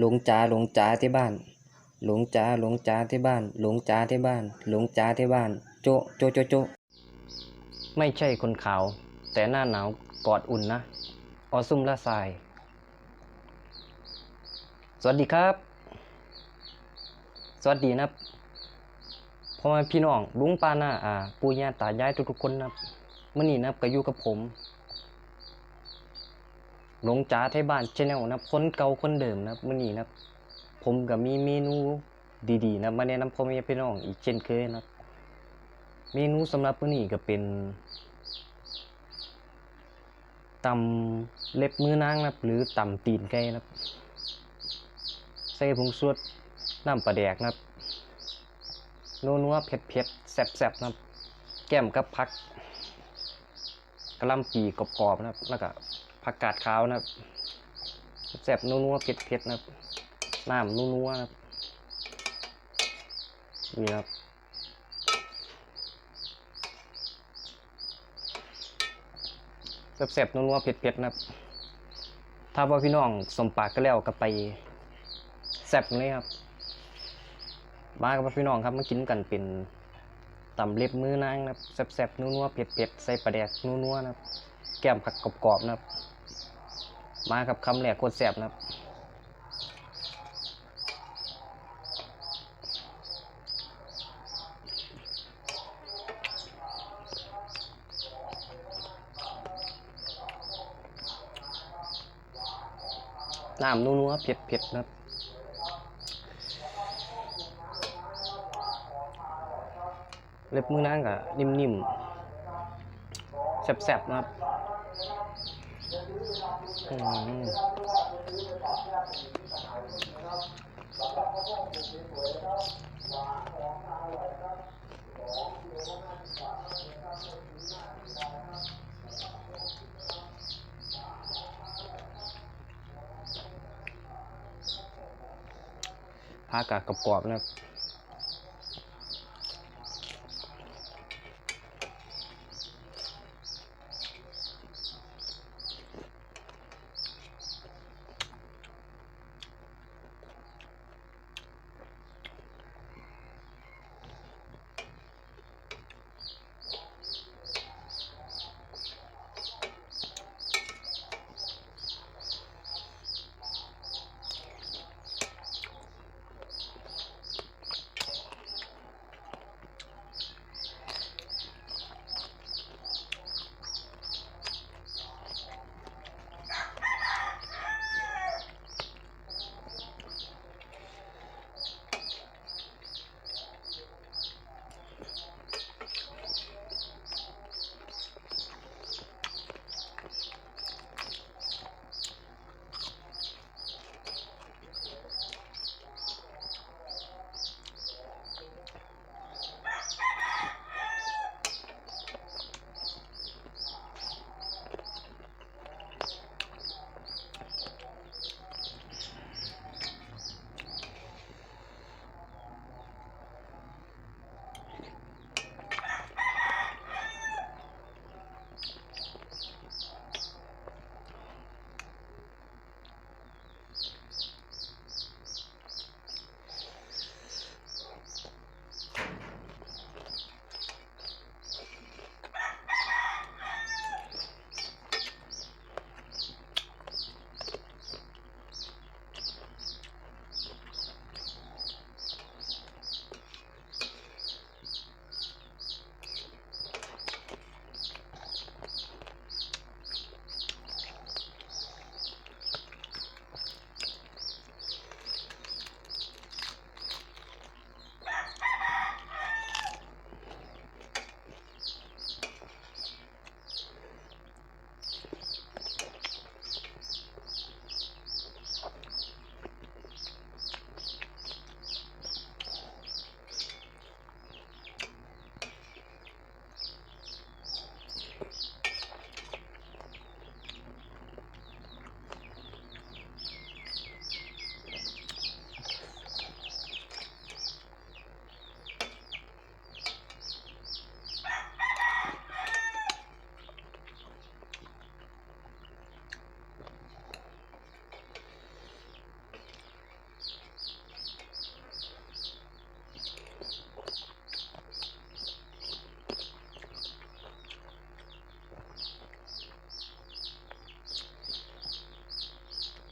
หลงจ๋าหลงจ๋าที่บ้าน หลงจ๋าหลงจ๋าที่บ้าน หลงจ๋าที่บ้าน หลงจ๋าที่บ้าน โจะโจะโจะโจะไม่ใช่คนขาว แต่หน้าหนาวกอดอุ่นนะ ออซุ่มละทราย สวัสดีครับ สวัสดีนะครับพ่อแม่พี่น้องลุงป้าหน้าอาปู่ย่าตายายทุกๆคนนะครับมื่อนี้นะครับก็อยู่กับผม ลงจ๋าไทยบ้านชแนลนะครับคนเก่าคนเดิมนะครับมื่อนี้นะผมก็มีเมนูดีๆนะมาแนะนำพ่อแม่พี่น้องอีกเช่นเคยนะเมนูสำหรับมื้อนี้ก็เป็นตำเล็บมือนางนะหรือตำตีนไก่นะใส่ผงชูรสน้ำปลาแดกนะครับนัวๆเผ็ดแซ่บๆนะครับแก้มกับผักกระลำปีกรอบๆนะแล้วก็ ผักกาดขาวนะครับแซ่บนัวๆเผ็ดๆนะครับน้ำนัวๆนะครับนี่ครับแซ่บๆนัวๆเผ็ดๆนะครับ ถ้าว่าพี่น้องสมปากก็แล้วก็ไปแซ่บเลยครับ มากับพี่น้องครับมากินกันเป็นตำเล็บมือนางนะครับแซ่บๆนัวๆเผ็ดๆใส่ปลาแดกนัวๆนะครับ แก้มผักกรอบๆนะครับ มากับคำแหลกโคตรแซ่บนะครับน้ำนัวๆเผ็ดๆนะครับเล็บมือนางก็นิ่มๆแซ่บๆนะครับ ผ้ากากกรอบนะครับ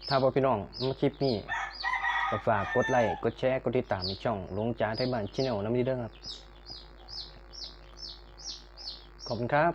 ถ้าพ่อพี่น้องมาคลิปนี้ก็ฝากกดไลค์ กดแชร์ กดติดตามในช่องหลวงจ้าไทยบ้านชแนลน้ำดีเด้อครับ ขอบคุณครับ